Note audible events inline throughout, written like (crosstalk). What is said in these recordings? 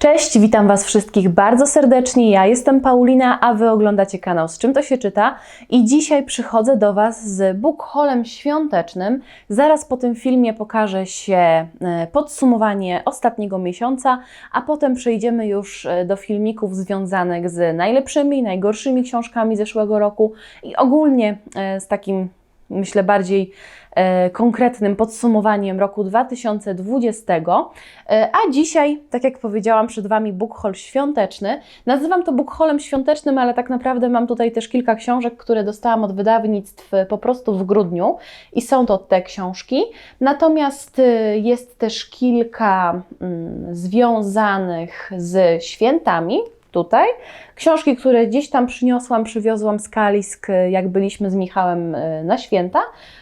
Cześć, witam Was wszystkich bardzo serdecznie. Ja jestem Paulina, a Wy oglądacie kanał Z czym to się czyta i dzisiaj przychodzę do Was z book haulem świątecznym. Zaraz po tym filmie pokaże się e, podsumowanie ostatniego miesiąca, a potem przejdziemy już e, do filmików związanych z najlepszymi najgorszymi książkami zeszłego roku i ogólnie e, z takim myślę, bardziej e, konkretnym podsumowaniem roku 2020. E, a dzisiaj, tak jak powiedziałam, przed Wami book haul świąteczny. Nazywam to book haulem świątecznym, ale tak naprawdę mam tutaj też kilka książek, które dostałam od wydawnictw po prostu w grudniu i są to te książki. Natomiast e, jest też kilka mm, związanych z świętami, tutaj. Książki, które gdzieś tam przyniosłam, przywiozłam z Kalisk, jak byliśmy z Michałem e, na święta,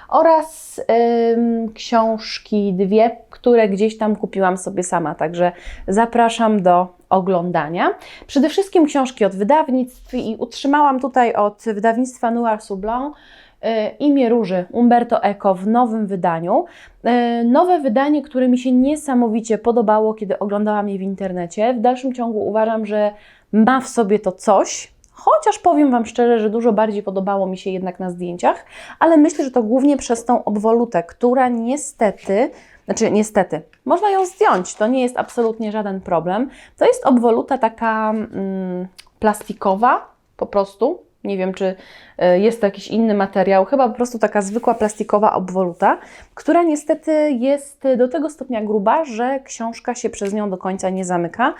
oraz ym, książki dwie, które gdzieś tam kupiłam sobie sama, także zapraszam do oglądania. Przede wszystkim książki od wydawnictw i utrzymałam tutaj od wydawnictwa Noir e, Imię Róży Umberto Eco w nowym wydaniu. E, nowe wydanie, które mi się niesamowicie podobało, kiedy oglądałam je w internecie. W dalszym ciągu uważam, że ma w sobie to coś, chociaż powiem Wam szczerze, że dużo bardziej podobało mi się jednak na zdjęciach, ale myślę, że to głównie przez tą obwolutę, która niestety, znaczy niestety, można ją zdjąć, to nie jest absolutnie żaden problem. To jest obwoluta taka mm, plastikowa, po prostu, nie wiem, czy e, jest to jakiś inny materiał, chyba po prostu taka zwykła plastikowa obwoluta, która niestety jest do tego stopnia gruba, że książka się przez nią do końca nie zamyka.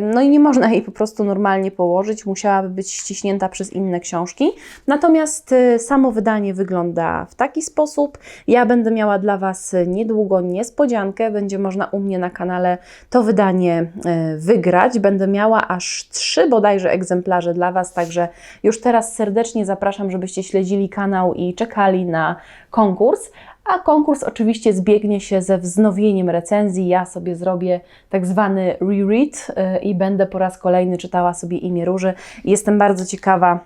No i nie można jej po prostu normalnie położyć, musiałaby być ściśnięta przez inne książki. Natomiast e, samo wydanie wygląda w taki sposób. Ja będę miała dla Was niedługo niespodziankę. Będzie można u mnie na kanale to wydanie e, wygrać. Będę miała aż trzy bodajże egzemplarze dla Was, także już teraz serdecznie zapraszam, żebyście śledzili kanał i czekali na konkurs. A konkurs oczywiście zbiegnie się ze wznowieniem recenzji. Ja sobie zrobię tak zwany reread y, i będę po raz kolejny czytała sobie imię Róży. Jestem bardzo ciekawa,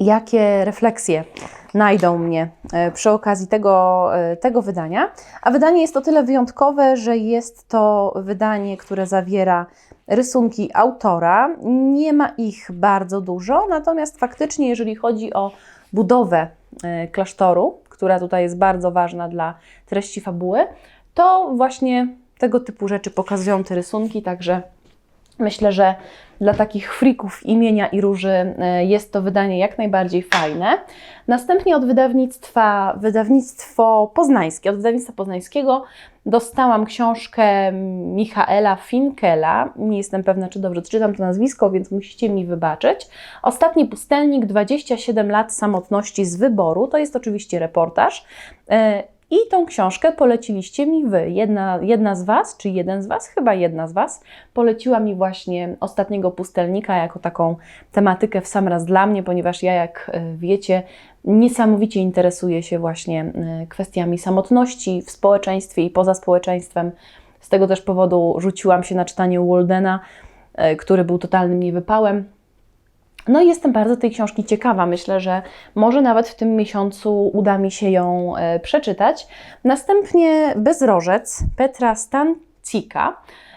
jakie refleksje znajdą mnie y, przy okazji tego, y, tego wydania. A wydanie jest o tyle wyjątkowe, że jest to wydanie, które zawiera rysunki autora. Nie ma ich bardzo dużo, natomiast faktycznie, jeżeli chodzi o budowę e, klasztoru, która tutaj jest bardzo ważna dla treści fabuły, to właśnie tego typu rzeczy pokazują te rysunki, także myślę, że dla takich frików imienia i róży e, jest to wydanie jak najbardziej fajne. Następnie od wydawnictwa, wydawnictwo poznańskie, od wydawnictwa poznańskiego dostałam książkę Michaela Finkela. Nie jestem pewna, czy dobrze czytam to nazwisko, więc musicie mi wybaczyć. Ostatni pustelnik, 27 lat samotności z wyboru. To jest oczywiście reportaż. I tą książkę poleciliście mi Wy. Jedna, jedna z Was, czy jeden z Was, chyba jedna z Was, poleciła mi właśnie ostatniego pustelnika jako taką tematykę w sam raz dla mnie, ponieważ ja, jak e, wiecie, niesamowicie interesuję się właśnie e, kwestiami samotności w społeczeństwie i poza społeczeństwem. Z tego też powodu rzuciłam się na czytanie Waldena, e, który był totalnym niewypałem. No i jestem bardzo tej książki ciekawa. Myślę, że może nawet w tym miesiącu uda mi się ją e, przeczytać. Następnie Bezrożec Petra Stancika.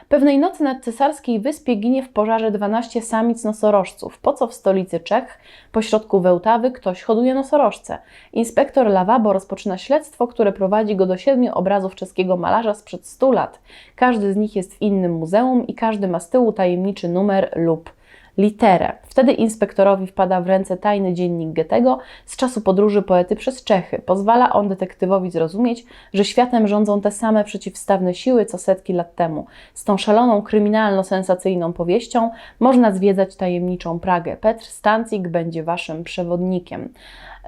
Pewnej nocy nad cesarskiej wyspie ginie w pożarze 12 samic nosorożców. Po co w stolicy Czech, pośrodku Wełtawy, ktoś hoduje nosorożce? Inspektor Lawabo rozpoczyna śledztwo, które prowadzi go do siedmiu obrazów czeskiego malarza sprzed 100 lat. Każdy z nich jest w innym muzeum i każdy ma z tyłu tajemniczy numer lub literę. Wtedy inspektorowi wpada w ręce tajny dziennik Goethego z czasu podróży poety przez Czechy. Pozwala on detektywowi zrozumieć, że światem rządzą te same przeciwstawne siły co setki lat temu. Z tą szaloną, kryminalno-sensacyjną powieścią można zwiedzać tajemniczą Pragę. Petr Stancik będzie waszym przewodnikiem.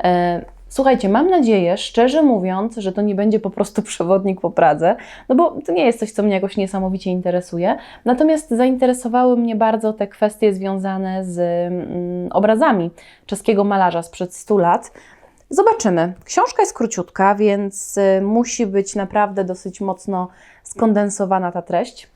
E, Słuchajcie, mam nadzieję, szczerze mówiąc, że to nie będzie po prostu (laughs) przewodnik po Pradze, no bo to nie jest coś, co mnie jakoś niesamowicie interesuje. Natomiast zainteresowały mnie bardzo te kwestie związane z mm, obrazami czeskiego malarza sprzed 100 lat. Zobaczymy. Książka jest króciutka, więc y, musi być naprawdę dosyć mocno skondensowana ta treść.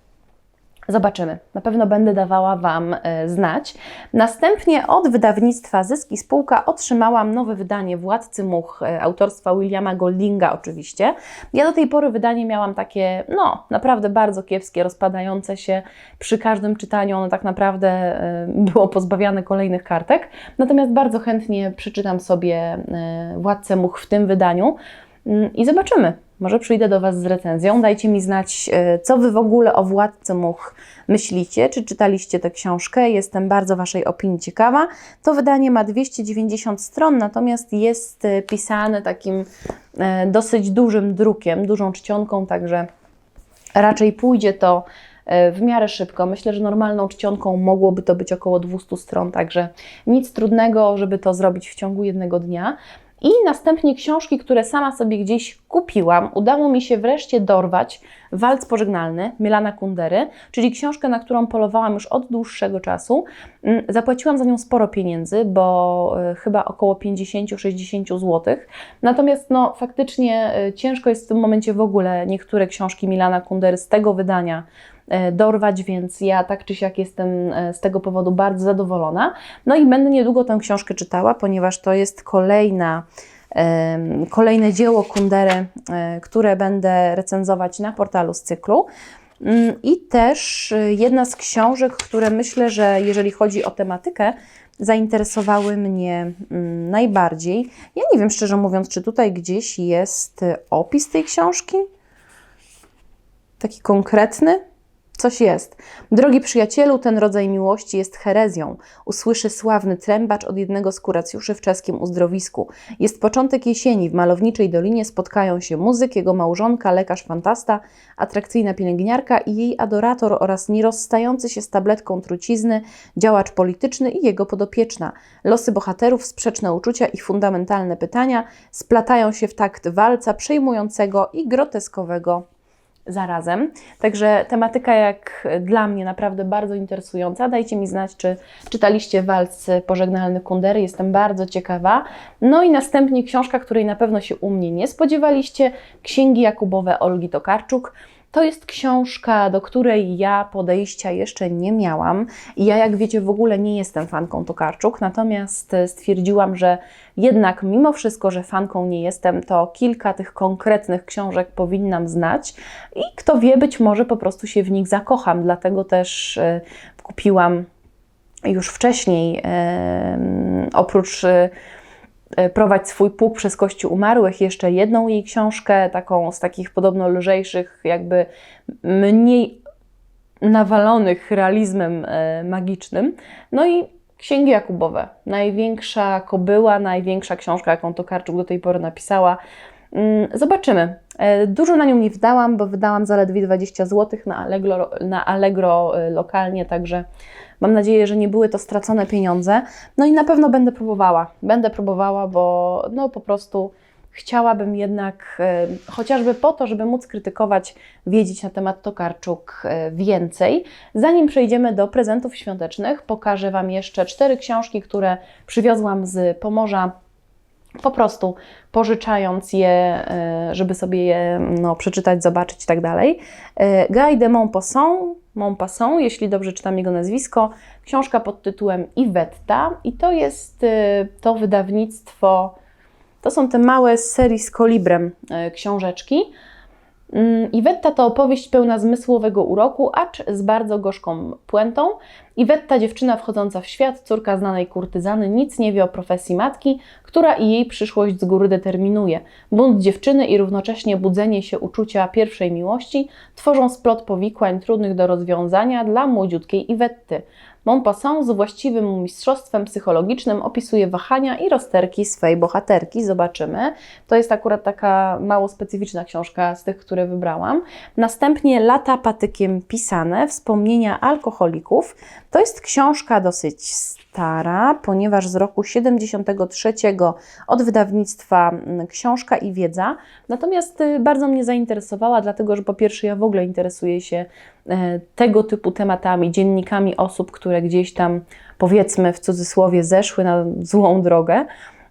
Zobaczymy. Na pewno będę dawała Wam e, znać. Następnie od wydawnictwa Zyski Spółka otrzymałam nowe wydanie Władcy Much e, autorstwa Williama Goldinga oczywiście. Ja do tej pory wydanie miałam takie, no, naprawdę bardzo kiepskie, rozpadające się. Przy każdym czytaniu ono tak naprawdę e, było pozbawiane kolejnych kartek. Natomiast bardzo chętnie przeczytam sobie Władcę Much w tym wydaniu mm, i zobaczymy. Może przyjdę do Was z recenzją. Dajcie mi znać, e, co Wy w ogóle o Władcy Much myślicie. Czy czytaliście tę książkę? Jestem bardzo Waszej opinii ciekawa. To wydanie ma 290 stron, natomiast jest e, pisane takim e, dosyć dużym drukiem, dużą czcionką, także raczej pójdzie to w miarę szybko. Myślę, że normalną czcionką mogłoby to być około 200 stron, także nic trudnego, żeby to zrobić w ciągu jednego dnia. I następnie książki, które sama sobie gdzieś kupiłam. Udało mi się wreszcie dorwać Walc Pożegnalny Milana Kundery, czyli książkę, na którą polowałam już od dłuższego czasu. Mm, Zapłaciłam za nią sporo pieniędzy, bo e, chyba około 50-60 zł. Natomiast no, faktycznie e, ciężko jest w tym momencie w ogóle niektóre książki Milana Kundery z tego wydania dorwać, więc ja tak czy siak jestem e, z tego powodu bardzo zadowolona. No i będę niedługo tę książkę czytała, ponieważ to jest kolejna, kolejne dzieło Kundery, e, które będę recenzować na portalu z cyklu. Mm, I też e, jedna z książek, które myślę, że jeżeli chodzi o tematykę, zainteresowały mnie mm, najbardziej. Ja nie wiem, szczerze mówiąc, czy tutaj gdzieś jest e, opis tej książki? Taki konkretny? Coś jest. Drogi przyjacielu, ten rodzaj miłości jest herezją. Usłyszy sławny trębacz od jednego z kuracjuszy w czeskim uzdrowisku. Jest początek jesieni. W malowniczej dolinie spotkają się muzyk, jego małżonka, lekarz fantasta, atrakcyjna pielęgniarka i jej adorator oraz nierozstający się z tabletką trucizny, działacz polityczny i jego podopieczna. Losy bohaterów, sprzeczne uczucia i fundamentalne pytania splatają się w takt walca przejmującego i groteskowego zarazem. Także tematyka jak dla mnie naprawdę bardzo interesująca. Dajcie mi znać, czy czytaliście walc pożegnalny Kundery. Jestem bardzo ciekawa. No i następnie książka, której na pewno się u mnie nie spodziewaliście. Księgi Jakubowe Olgi Tokarczuk. To jest książka, do której ja podejścia jeszcze nie miałam. Ja, jak wiecie, w ogóle nie jestem fanką Tokarczuk, natomiast e, stwierdziłam, że jednak mimo wszystko, że fanką nie jestem, to kilka tych konkretnych książek powinnam znać i kto wie, być może po prostu się w nich zakocham. Dlatego też e, kupiłam już wcześniej, e, oprócz Prowadź swój pług przez kości umarłych, jeszcze jedną jej książkę, taką z takich podobno lżejszych, jakby mniej nawalonych realizmem e, magicznym. No i Księgi Jakubowe. Największa kobyła, największa książka, jaką Tokarczuk do tej pory napisała. Mm, Zobaczymy. E, Dużo na nią nie wydałam, bo wydałam zaledwie 20 zł na Allegro, na Allegro e, lokalnie, także mam nadzieję, że nie były to stracone pieniądze. No i na pewno będę próbowała. Będę próbowała, bo no po prostu chciałabym jednak, e, chociażby po to, żeby móc krytykować, wiedzieć na temat Tokarczuk więcej. Zanim przejdziemy do prezentów świątecznych, pokażę Wam jeszcze cztery książki, które przywiozłam z Pomorza po prostu pożyczając je, e, żeby sobie je no, przeczytać, zobaczyć i tak dalej. E, Guy de Maupassant, jeśli dobrze czytam jego nazwisko, książka pod tytułem Iwetta i to jest e, to wydawnictwo, to są te małe serii z kolibrem książeczki. Mm, Iwetta to opowieść pełna zmysłowego uroku, acz z bardzo gorzką puentą. Iwetta, dziewczyna wchodząca w świat, córka znanej kurtyzany, nic nie wie o profesji matki, która i jej przyszłość z góry determinuje. Bunt dziewczyny i równocześnie budzenie się uczucia pierwszej miłości tworzą splot powikłań trudnych do rozwiązania dla młodziutkiej Iwetty. Maupassant z właściwym mistrzostwem psychologicznym opisuje wahania i rozterki swej bohaterki. Zobaczymy. To jest akurat taka mało specyficzna książka z tych, które wybrałam. Następnie Lata patykiem pisane, wspomnienia alkoholików. To jest książka dosyć stara, ponieważ z roku 73 od wydawnictwa mm, Książka i Wiedza. Natomiast y, bardzo mnie zainteresowała, dlatego że po pierwsze ja w ogóle interesuję się tego typu tematami, dziennikami osób, które gdzieś tam powiedzmy w cudzysłowie zeszły na złą drogę.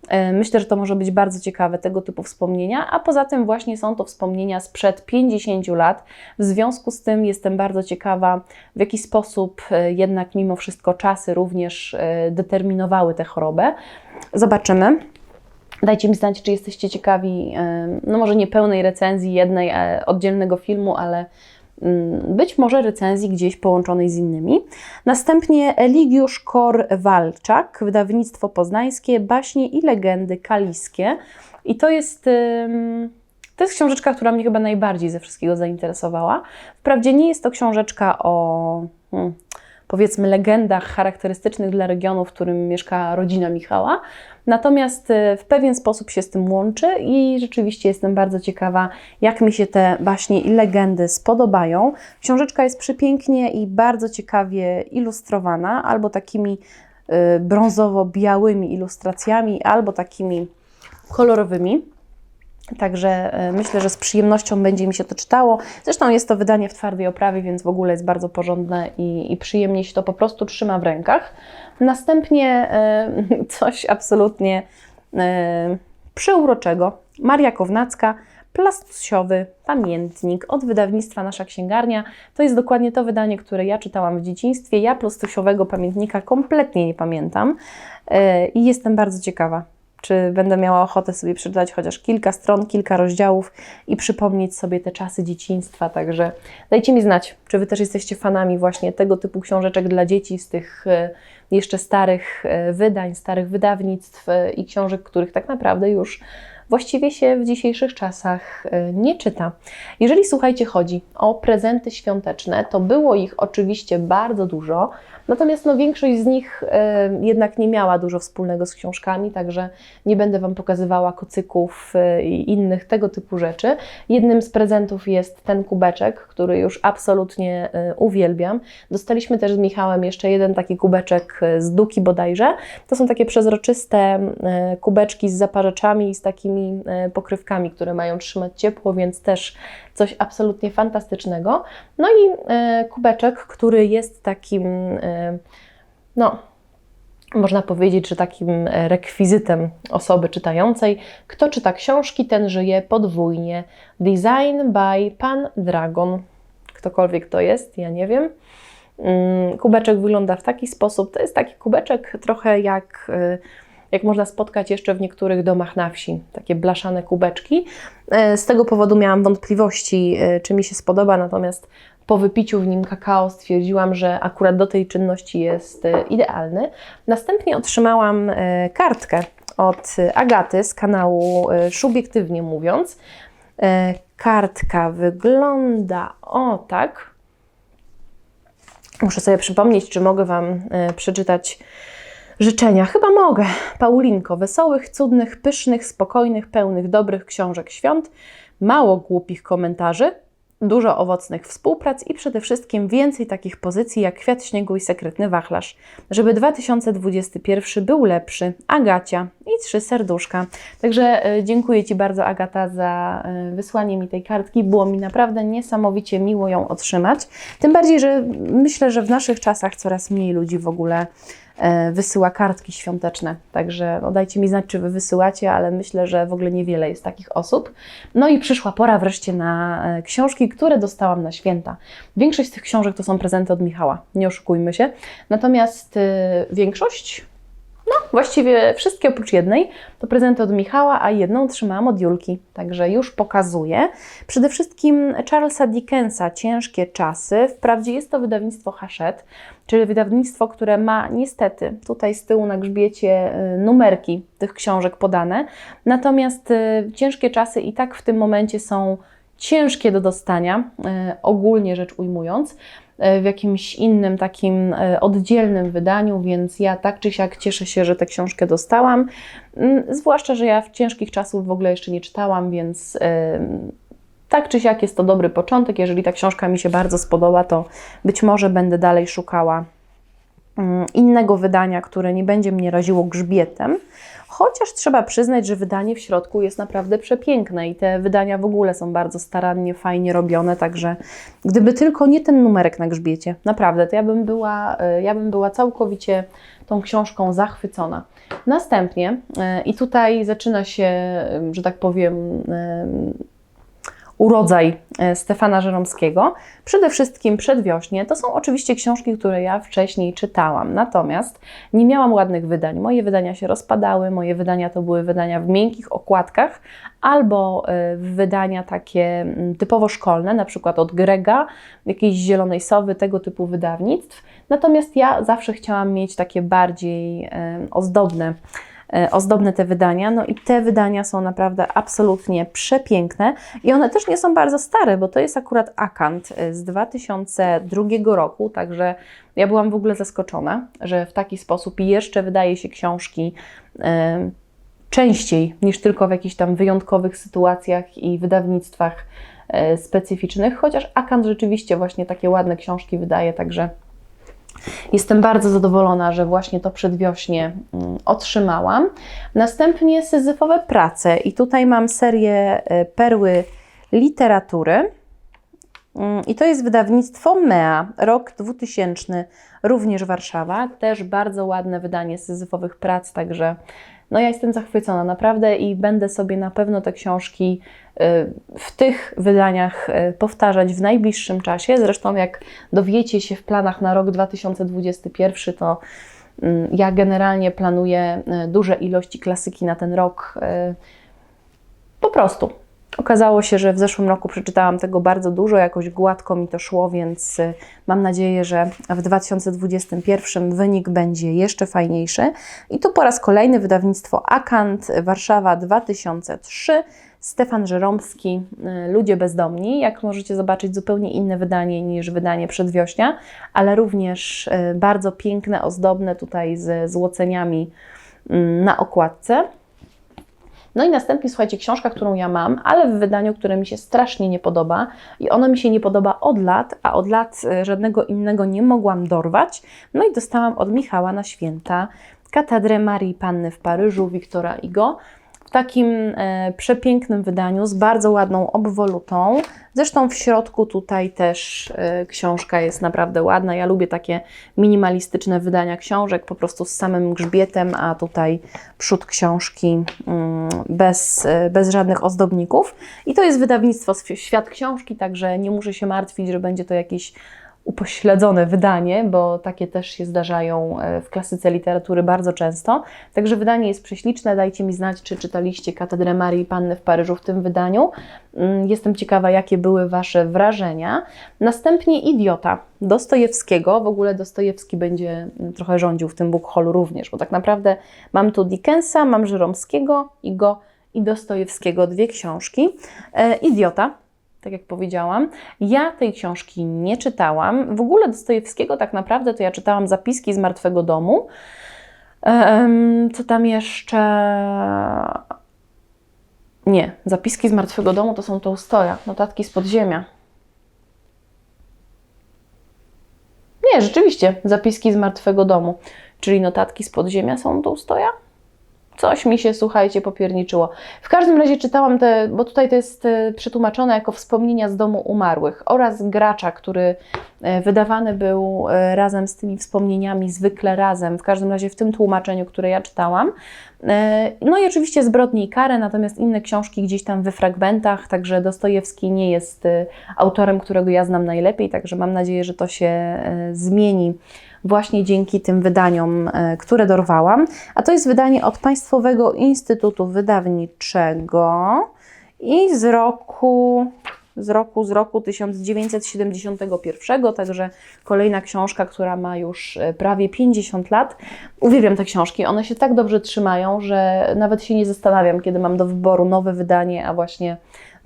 E, Myślę, że to może być bardzo ciekawe, tego typu wspomnienia, a poza tym właśnie są to wspomnienia sprzed 50 lat. W związku z tym jestem bardzo ciekawa, w jaki sposób e, jednak mimo wszystko czasy również e, determinowały tę chorobę. Zobaczymy. Dajcie mi znać, czy jesteście ciekawi, e, no może nie pełnej recenzji jednej e, oddzielnego filmu, ale być może recenzji gdzieś połączonej z innymi. Następnie Eligiusz Kor-Walczak, wydawnictwo poznańskie, baśnie i legendy kaliskie. I to jest, to jest książeczka, która mnie chyba najbardziej ze wszystkiego zainteresowała. Wprawdzie nie jest to książeczka o hmm, powiedzmy legendach charakterystycznych dla regionu, w którym mieszka rodzina Michała, natomiast y, w pewien sposób się z tym łączy i rzeczywiście jestem bardzo ciekawa, jak mi się te baśnie i legendy spodobają. Książeczka jest przepięknie i bardzo ciekawie ilustrowana, albo takimi y, brązowo-białymi ilustracjami, albo takimi kolorowymi. Także e, myślę, że z przyjemnością będzie mi się to czytało. Zresztą jest to wydanie w twardej oprawie, więc w ogóle jest bardzo porządne i, i przyjemnie się to po prostu trzyma w rękach. Następnie e, (laughs) coś absolutnie e, przeuroczego. Maria Kownacka, plastusiowy pamiętnik od wydawnictwa Nasza Księgarnia. To jest dokładnie to wydanie, które ja czytałam w dzieciństwie. Ja plastusiowego pamiętnika kompletnie nie pamiętam i jestem bardzo ciekawa czy będę miała ochotę sobie przeczytać chociaż kilka stron, kilka rozdziałów i przypomnieć sobie te czasy dzieciństwa. Także dajcie mi znać, czy Wy też jesteście fanami właśnie tego typu książeczek dla dzieci z tych e, jeszcze starych e, wydań, starych wydawnictw e, i książek, których tak naprawdę już właściwie się w dzisiejszych czasach nie czyta. Jeżeli słuchajcie, chodzi o prezenty świąteczne, to było ich oczywiście bardzo dużo. Natomiast no, większość z nich e, jednak nie miała dużo wspólnego z książkami, także nie będę Wam pokazywała kocyków e, i innych tego typu rzeczy. Jednym z prezentów jest ten kubeczek, który już absolutnie e, uwielbiam. Dostaliśmy też z Michałem jeszcze jeden taki kubeczek z Duki bodajże. To są takie przezroczyste kubeczki z zaparzaczami i z takimi pokrywkami, które mają trzymać ciepło, więc też coś absolutnie fantastycznego. No i e, kubeczek, który jest takim, e, no, można powiedzieć, że takim rekwizytem osoby czytającej. Kto czyta książki, ten żyje podwójnie. Design by Pan Dragon. Ktokolwiek to jest, ja nie wiem. Mm, kubeczek wygląda w taki sposób. To jest taki kubeczek trochę jak e, jak można spotkać jeszcze w niektórych domach na wsi, takie blaszane kubeczki. E, z tego powodu miałam wątpliwości, e, czy mi się spodoba, natomiast po wypiciu w nim kakao stwierdziłam, że akurat do tej czynności jest e, idealny. Następnie otrzymałam kartkę od Agaty z kanału Szubiektywnie Mówiąc. Kartka wygląda o tak. Muszę sobie przypomnieć, czy mogę Wam przeczytać Życzenia chyba mogę. Paulinko, wesołych, cudnych, pysznych, spokojnych, pełnych dobrych książek świąt, mało głupich komentarzy, dużo owocnych współprac i przede wszystkim więcej takich pozycji jak Kwiat Śniegu i Sekretny Wachlarz, żeby 2021 był lepszy. Agacia i trzy serduszka. Także e, dziękuję Ci bardzo Agata za e, wysłanie mi tej kartki. Było mi naprawdę niesamowicie miło ją otrzymać. Tym bardziej, że myślę, że w naszych czasach coraz mniej ludzi w ogóle wysyła kartki świąteczne. Także no, dajcie mi znać, czy Wy wysyłacie, ale myślę, że w ogóle niewiele jest takich osób. No i przyszła pora wreszcie na e, książki, które dostałam na święta. Większość z tych książek to są prezenty od Michała, nie oszukujmy się. Natomiast e, większość no, właściwie wszystkie oprócz jednej to prezenty od Michała, a jedną otrzymałam od Julki, także już pokazuję. Przede wszystkim Charlesa Dickensa, Ciężkie czasy. Wprawdzie jest to wydawnictwo Hachette, czyli wydawnictwo, które ma niestety tutaj z tyłu na grzbiecie y, numerki tych książek podane. Natomiast y, Ciężkie czasy i tak w tym momencie są ciężkie do dostania, y, ogólnie rzecz ujmując. E, w jakimś innym takim e, oddzielnym wydaniu, więc ja tak czy siak cieszę się, że tę książkę dostałam. Mm, zwłaszcza, że ja w ciężkich czasów w ogóle jeszcze nie czytałam, więc tak czy siak jest to dobry początek. Jeżeli ta książka mi się bardzo spodoba, to być może będę dalej szukała mm, innego wydania, które nie będzie mnie raziło grzbietem. Chociaż trzeba przyznać, że wydanie w środku jest naprawdę przepiękne i te wydania w ogóle są bardzo starannie, fajnie robione, także gdyby tylko nie ten numerek na grzbiecie, naprawdę, to ja bym była, y, ja bym była całkowicie tą książką zachwycona. Następnie, y, i tutaj zaczyna się, y, że tak powiem, urodzaj e, Stefana Żeromskiego. Przede wszystkim Przedwiośnie to są oczywiście książki, które ja wcześniej czytałam, natomiast nie miałam ładnych wydań. Moje wydania się rozpadały, moje wydania to były wydania w miękkich okładkach albo e, wydania takie mm, typowo szkolne, na przykład od Grega, jakiejś Zielonej Sowy, tego typu wydawnictw. Natomiast ja zawsze chciałam mieć takie bardziej ozdobne E, ozdobne te wydania. No i te wydania są naprawdę absolutnie przepiękne i one też nie są bardzo stare, bo to jest akurat Akant e, z 2002 roku, także ja byłam w ogóle zaskoczona, że w taki sposób jeszcze wydaje się książki e, częściej niż tylko w jakichś tam wyjątkowych sytuacjach i wydawnictwach specyficznych, chociaż Akant rzeczywiście właśnie takie ładne książki wydaje, także Jestem bardzo zadowolona, że właśnie to przedwiośnie mm, otrzymałam. Następnie syzyfowe prace i tutaj mam serię e, Perły Literatury. Mm, I to jest wydawnictwo MEA, rok 2000, również Warszawa. Też bardzo ładne wydanie syzyfowych prac, także no ja jestem zachwycona naprawdę i będę sobie na pewno te książki y, w tych wydaniach y, powtarzać w najbliższym czasie. Zresztą, jak dowiecie się w planach na rok 2021, to mm, ja generalnie planuję y, duże ilości klasyki na ten rok. Po prostu Okazało się, że w zeszłym roku przeczytałam tego bardzo dużo, jakoś gładko mi to szło, więc y, mam nadzieję, że w 2021 wynik będzie jeszcze fajniejszy. I tu po raz kolejny wydawnictwo Akant, Warszawa 2003, Stefan Żeromski, y, Ludzie Bezdomni. Jak możecie zobaczyć, zupełnie inne wydanie niż wydanie przedwiośnia, ale również y, bardzo piękne, ozdobne tutaj z złoceniami mm, na okładce. No i następnie, słuchajcie, książka, którą ja mam, ale w wydaniu, które mi się strasznie nie podoba i ono mi się nie podoba od lat, a od lat e, żadnego innego nie mogłam dorwać. No i dostałam od Michała na święta Katedrę Marii Panny w Paryżu, Wiktora Igo takim e, przepięknym wydaniu z bardzo ładną obwolutą. Zresztą w środku tutaj też e, książka jest naprawdę ładna. Ja lubię takie minimalistyczne wydania książek, po prostu z samym grzbietem, a tutaj przód książki mm, bez, e, bez żadnych ozdobników. I to jest wydawnictwo Świat Książki, także nie muszę się martwić, że będzie to jakiś upośledzone wydanie, bo takie też się zdarzają e, w klasyce literatury bardzo często. Także wydanie jest prześliczne. Dajcie mi znać, czy czytaliście Katedrę Marii Panny w Paryżu w tym wydaniu. Mm, jestem ciekawa, jakie były Wasze wrażenia. Następnie Idiota Dostojewskiego. W ogóle Dostojewski będzie mm, trochę rządził w tym book hallu również, bo tak naprawdę mam tu Dickensa, mam Żeromskiego, Igo i Dostojewskiego, dwie książki. E, Idiota tak jak powiedziałam. Ja tej książki nie czytałam. W ogóle Dostojewskiego tak naprawdę to ja czytałam zapiski z Martwego Domu. Co tam jeszcze? Nie, zapiski z Martwego Domu to są Tołstoja, notatki z podziemia. Nie, rzeczywiście, zapiski z Martwego Domu, czyli notatki z podziemia są Tołstoja? Coś mi się, słuchajcie, popierniczyło. W każdym razie czytałam te, bo tutaj to jest e, przetłumaczone jako wspomnienia z domu umarłych oraz gracza, który e, wydawany był e, razem z tymi wspomnieniami, zwykle razem, w każdym razie w tym tłumaczeniu, które ja czytałam. No i oczywiście Zbrodnie i karę, natomiast inne książki gdzieś tam we fragmentach, także Dostojewski nie jest autorem, którego ja znam najlepiej, także mam nadzieję, że to się zmieni właśnie dzięki tym wydaniom, e, które dorwałam. A to jest wydanie od Państwowego Instytutu Wydawniczego i z roku z roku, z roku 1971, także kolejna książka, która ma już e, prawie 50 lat. Uwielbiam te książki, one się tak dobrze trzymają, że nawet się nie zastanawiam, kiedy mam do wyboru nowe wydanie, a właśnie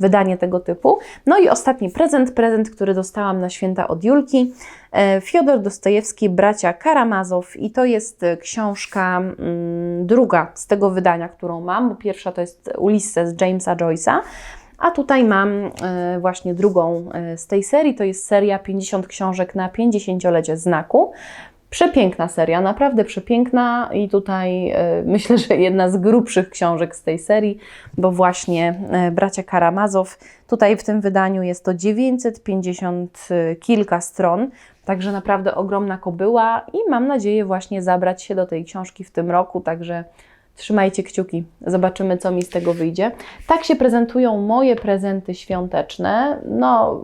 wydanie tego typu. No i ostatni prezent, prezent, który dostałam na święta od Julki. E, Fiodor Dostojewski, Bracia Karamazow i to jest książka mm, druga z tego wydania, którą mam, bo pierwsza to jest Ulysses Jamesa Joyce'a, a tutaj mam e, właśnie drugą e, z tej serii, to jest seria 50 książek na 50-lecie znaku. Przepiękna seria, naprawdę przepiękna i tutaj e, (laughs) myślę, że jedna z grubszych książek z tej serii, bo właśnie e, bracia Karamazow, tutaj w tym wydaniu jest to 950 kilka stron, także naprawdę ogromna kobyła i mam nadzieję właśnie zabrać się do tej książki w tym roku, także trzymajcie kciuki, zobaczymy co mi z tego wyjdzie. Tak się prezentują moje prezenty świąteczne, no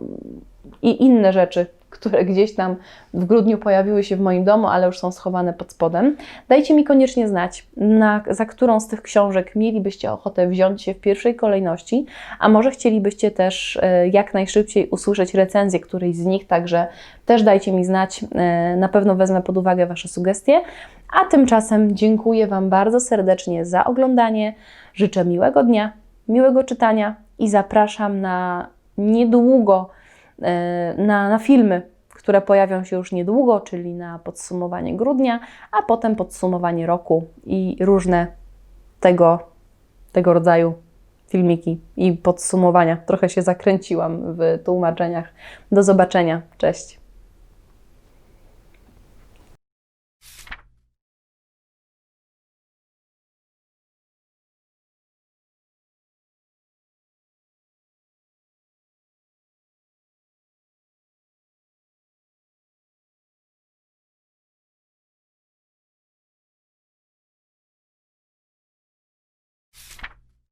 i inne rzeczy, które gdzieś tam w grudniu pojawiły się w moim domu, ale już są schowane pod spodem. Dajcie mi koniecznie znać, na, za którą z tych książek mielibyście ochotę wziąć się w pierwszej kolejności, a może chcielibyście też e, jak najszybciej usłyszeć recenzję którejś z nich, także też dajcie mi znać, e, na pewno wezmę pod uwagę Wasze sugestie. A tymczasem dziękuję Wam bardzo serdecznie za oglądanie. Życzę miłego dnia, miłego czytania i zapraszam na niedługo na, na filmy, które pojawią się już niedługo, czyli na podsumowanie grudnia, a potem podsumowanie roku i różne tego, tego rodzaju filmiki i podsumowania. Trochę się zakręciłam w tłumaczeniach. Do zobaczenia. Cześć.